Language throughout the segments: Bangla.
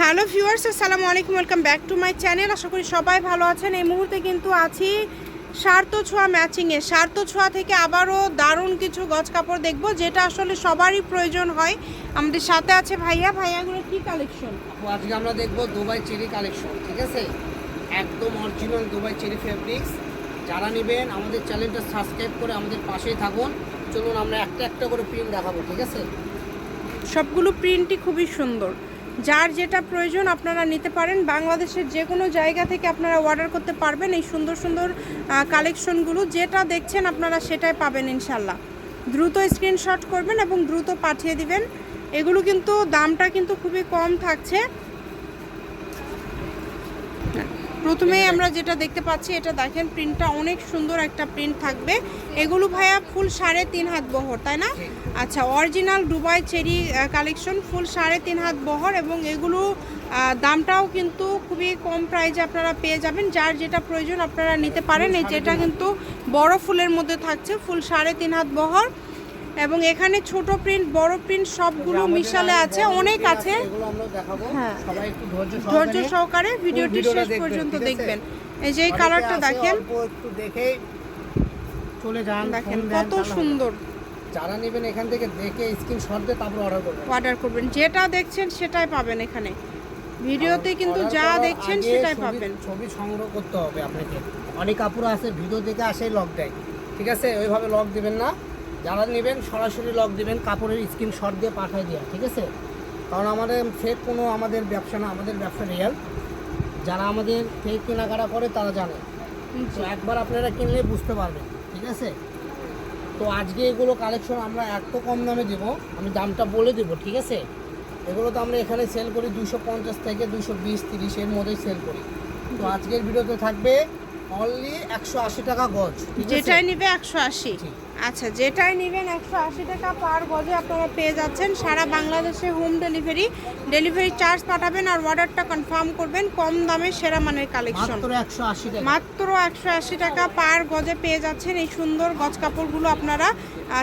হ্যালো ভিউয়ার্স আসসালামু আলাইকুম welcome back to my channel. আশা করি সবাই ভালো আছেন। এই মুহূর্তে কিন্তু আছি স্বার্থ ছোঁয়া ম্যাচিংয়ে স্বার্থ ছোঁয়া থেকে আবারও দারুণ কিছু গজ কাপড় দেখব যেটা আসলে সবারই প্রয়োজন হয়। আমাদের সাথে আছে ভাইয়া। ভাইয়াগুলো কি কালেকশন আজকে আমরা দেখব দুবাই চেরি কালেকশন ঠিক আছে? একদম অরিজিনাল দুবাই চেরি ফেব্রিক্স যারা নেবেন আমাদের চ্যানেলটা সাবস্ক্রাইব করে আমাদের পাশেই থাকুন। চলুন আমরা একটা একটা করে প্রিন্ট দেখাবো ঠিক আছে? সবগুলো প্রিন্টই খুবই সুন্দর। যার যেটা প্রয়োজন আপনারা নিতে পারেন। বাংলাদেশের যে কোনো জায়গা থেকে আপনারা অর্ডার করতে পারবেন এই সুন্দর সুন্দর কালেকশনগুলো যেটা দেখছেন আপনারা সেটাই পাবেন ইনশাল্লাহ দ্রুত স্ক্রিনশট করবেন এবং দ্রুত পাঠিয়ে দিবেন। এগুলো কিন্তু দামটা কিন্তু খুবই কম থাকছে। প্রথমেই আমরা যেটা দেখতে পাচ্ছি, এটা দেখেন প্রিন্টটা অনেক সুন্দর একটা প্রিন্ট থাকবে। এগুলো ভাইয়া ফুল সাড়ে তিন হাত বহর, তাই না? আচ্ছা original Dubai cherry collection full সাড়ে তিন হাত বহর এবং এগুলো দামটাও কিন্তু খুবই কম প্রাইজে আপনারা পেয়ে যাবেন। যার যেটা প্রয়োজন আপনারা নিতে পারেন। এই যেটা কিন্তু বড় ফুলের মধ্যে থাকছে ফুল সাড়ে তিন হাত বহর। এবং এখানে ছোট প্রিন্ট বড় প্রিন্ট সবগুলো মিশালে আছে অনেক আছে। হ্যাঁ। ধৈর্য সহকারে ভিডিওটি শেষ পর্যন্ত দেখবেন। এই যে এই কালারটা দেখেন। একটু চলে যান দেখেন কত। সুন্দর। যারা নেবেন এখান থেকে দেখে স্ক্রিনশট দিয়ে তারপর অর্ডার করবেন। অর্ডার করবেন। যেটা দেখছেন সেটাই পাবেন এখানে। ভিডিওতে কিন্তু যা দেখছেন সেটাই পাবেন। ছবি সংগ্রহ করতে হবে আপনাকে। অনেক কাপড় আছে ভিডিও দেখে আসেই লক দেয়। ঠিক আছে? ওইভাবে লক দিবেন না। যারা নেবেন সরাসরি লক দেবেন কাপড়ের স্ক্রিন স্ক্রিনশট দিয়ে পাঠিয়ে দেওয়া ঠিক আছে? কারণ আমাদের ফেক কোনো আমাদের ব্যবসা না আমাদের ব্যবসা রিয়াল যারা আমাদের ফেক কেনাকাটা করে তারা জানে। তো একবার আপনারা কিনলে বুঝতে পারবেন ঠিক আছে? তো আজকে এগুলো কালেকশন আমরা এত কম দামে দেব আমি দামটা বলে দেবো ঠিক আছে? এগুলো তো আমরা এখানে সেল করি দুশো পঞ্চাশ থেকে দুশো বিশ তিরিশের মধ্যেই সেল করি। তো আজকের ভিডিওতে থাকবে অনলি একশো আশি টাকা গজ যেটাই নিবে একশো আশি। আচ্ছা যেটাই নেবেন একশো আশি টাকা পার গজে আপনারা পেয়ে যাচ্ছেন। সারা বাংলাদেশে হোম ডেলিভারি ডেলিভারি চার্জ পাঠাবেন আর অর্ডারটা কনফার্ম করবেন কম দামে সেরা মানের কালেকশন মাত্র একশো আশি টাকা। মাত্র একশো আশি টাকা পার গজে পেয়ে যাচ্ছেন এই সুন্দর গজ কাপড়গুলো আপনারা।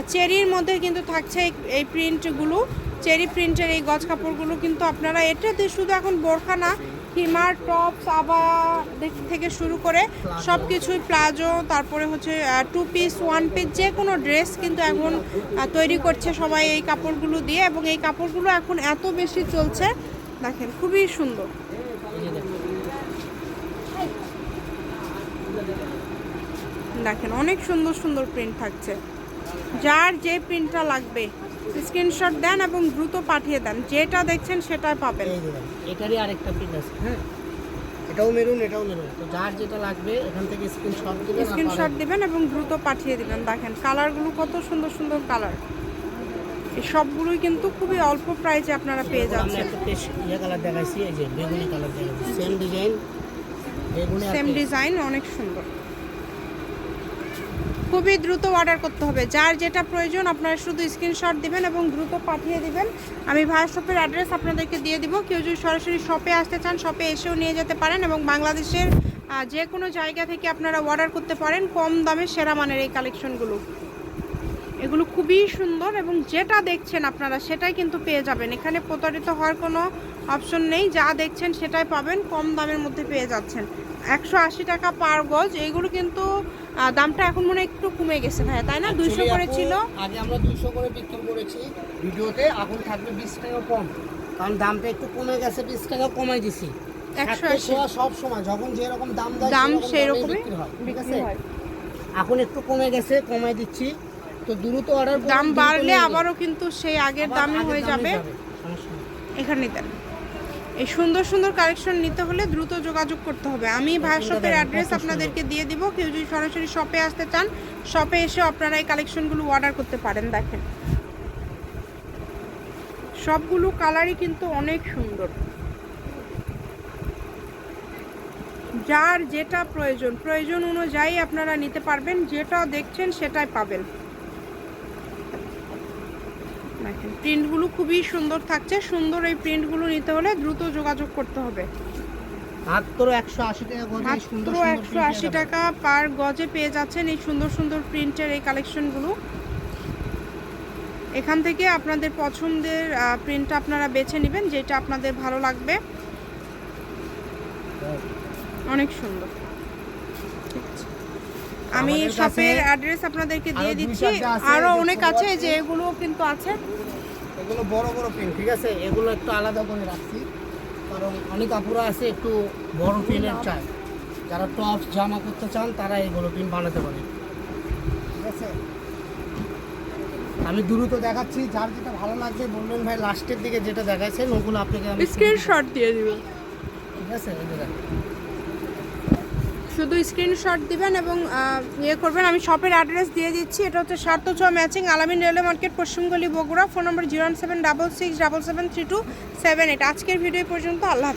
চেরির মধ্যে কিন্তু থাকছে এই- এই প্রিন্টগুলো চেরি প্রিন্টের এই গজ কাপড়গুলো কিন্তু আপনারা এটাতে শুধু এখন বোরখা না, হিমার টপস আবা থেকে শুরু করে সব কিছুই প্লাজো, তারপরে হচ্ছে টু পিস ওয়ান পিস যে কোনো ড্রেস কিন্তু এখন তৈরি করছে সবাই এই কাপড়গুলো দিয়ে এবং এই কাপড়গুলো এখন এত বেশি চলছে, দেখেন খুবই সুন্দর। দেখেন অনেক সুন্দর সুন্দর প্রিন্ট থাকছে যার যে প্রিন্টটা লাগবে স্ক্রিনশট দেন এবং দ্রুত পাঠিয়ে দেন। যেটা দেখছেন সেটাই পাবেন। এটারই আরেকটা প্রিন্ট আছে হ্যাঁ? এটাও মেরুন এটাও মেরুন। তো যার যেটা লাগবে এখান থেকে স্ক্রিনশট দিবেন স্ক্রিনশট দিবেন এবং দ্রুত পাঠিয়ে দিবেন। দেখেন কালারগুলো কত সুন্দর সুন্দর কালার এই সবগুলোই কিন্তু খুবই অল্প প্রাইসে আপনারা পেয়ে যাচ্ছেন। একটা পেশ ইয়ে কালার দেখাইছি এই যে বেগুনি কালার দেখাইছি। সেম ডিজাইন বেগুনি সেম ডিজাইন অনেক সুন্দর। খুবই দ্রুত অর্ডার করতে হবে। যার যেটা প্রয়োজন আপনারা শুধু স্ক্রিনশট দিবেন এবং দ্রুত পাঠিয়ে দিবেন। আমি ভাইয়ের শপের অ্যাড্রেস আপনাদেরকে দিয়ে দিব। কেউ যদি সরাসরি শপে আসতে চান শপে এসেও নিয়ে যেতে পারেন এবং বাংলাদেশের যে কোনো জায়গা থেকে আপনারা অর্ডার করতে পারেন কম দামে সেরা মানের এই কালেকশনগুলো এগুলো খুবই সুন্দর এবং যেটা দেখছেন আপনারা সেটাই কিন্তু পেয়ে যাবেন। এখানে প্রতারিত হওয়ার কোনো অপশন নেই যা দেখছেন সেটাই পাবেন কম দামের মধ্যে পেয়ে যাচ্ছেন। একশো আশি টাকা পার গজ এইগুলো কিন্তু দামটা এখন মনে একটু কমে গেছে ভাইয়া তাই না? দুইশো করে ছিল। আগে আমরা দুইশো করে বিক্রি করেছি ভিডিওতে এখন থাকবে বিশ টাকা কম। কারণ দামটা একটু কমে গেছে বিশ টাকা কমাই দিছি। 180 সব সময় যখন যেরকম দাম দাম সেই রকমই বিক্রি ঠিক আছে? হয়। এখন একটু কমে গেছে কমাই দিচ্ছি। তো দ্রুত অর্ডার দাম বাড়লে আবারও কিন্তু সেই আগের দামই হয়ে যাবে। এখানে দেন। এই সুন্দর সুন্দর কালেকশন নিতে হলে দ্রুত যোগাযোগ করতে হবে। আমি ভাইয়ের শপের অ্যাড্রেস আপনাদেরকে দিয়ে দিব। কেউ যদি সরাসরি শপে আসতে চান শপে এসে আপনারা এই কালেকশনগুলো অর্ডার করতে পারেন দেখেন। সবগুলো কালারই কিন্তু অনেক সুন্দর। যার যেটা প্রয়োজন প্রয়োজন অনুযায়ী আপনারা নিতে পারবেন যেটা দেখছেন সেটাই পাবেন। দেখেন। প্রিন্টগুলো খুবই সুন্দর থাকছে। সুন্দর এই প্রিন্টগুলো নিতে হলে দ্রুত যোগাযোগ করতে হবে। মাত্র একশো আশি টাকা মাত্র একশো আশি টাকা পার গজে পেয়ে যাচ্ছেন এই সুন্দর সুন্দর প্রিন্টের এই কালেকশনগুলো এখান থেকে আপনাদের পছন্দের প্রিন্টটা আপনারা বেছে নেবেন যেটা আপনাদের ভালো লাগবে। অনেক সুন্দর। ঠিক আছে। আমি শপের অ্যাড্রেস আপনাদেরকে দিয়ে দিচ্ছি। চারটে আছে, আরও অনেক আছে। যে এগুলো কিন্তু আছে। এগুলো বড় বড় পেন ঠিক আছে? এগুলো একটু আলাদা করে রাখছি। কারণ অনেক আপুরা আছে একটু বড় পেনের চায় যারা টপস জামা করতে চান তারা এগুলো পিন বানাতে পারে। ঠিক আছে? আমি দ্রুত দেখাচ্ছি যার যেটা ভালো লাগবে বলবেন ভাই লাস্টের দিকে যেটা দেখাচ্ছেন ওগুলো আপনাকে আমি স্ক্রিনশট দিয়ে দিবেন। ঠিক আছে? এই যে দেখেন। শুধু স্ক্রিনশট দিবেন এবং ইয়ে করবেন। আমি শপের অ্যাড্রেস দিয়ে দিচ্ছি। এটা হচ্ছে সার্থ ছ matching Alamin railway market পশ্চিমগলি Bogura. Phone number zero seven double six double seven three two seven eight আজকের ভিডিও পর্যন্ত। আল্লাহ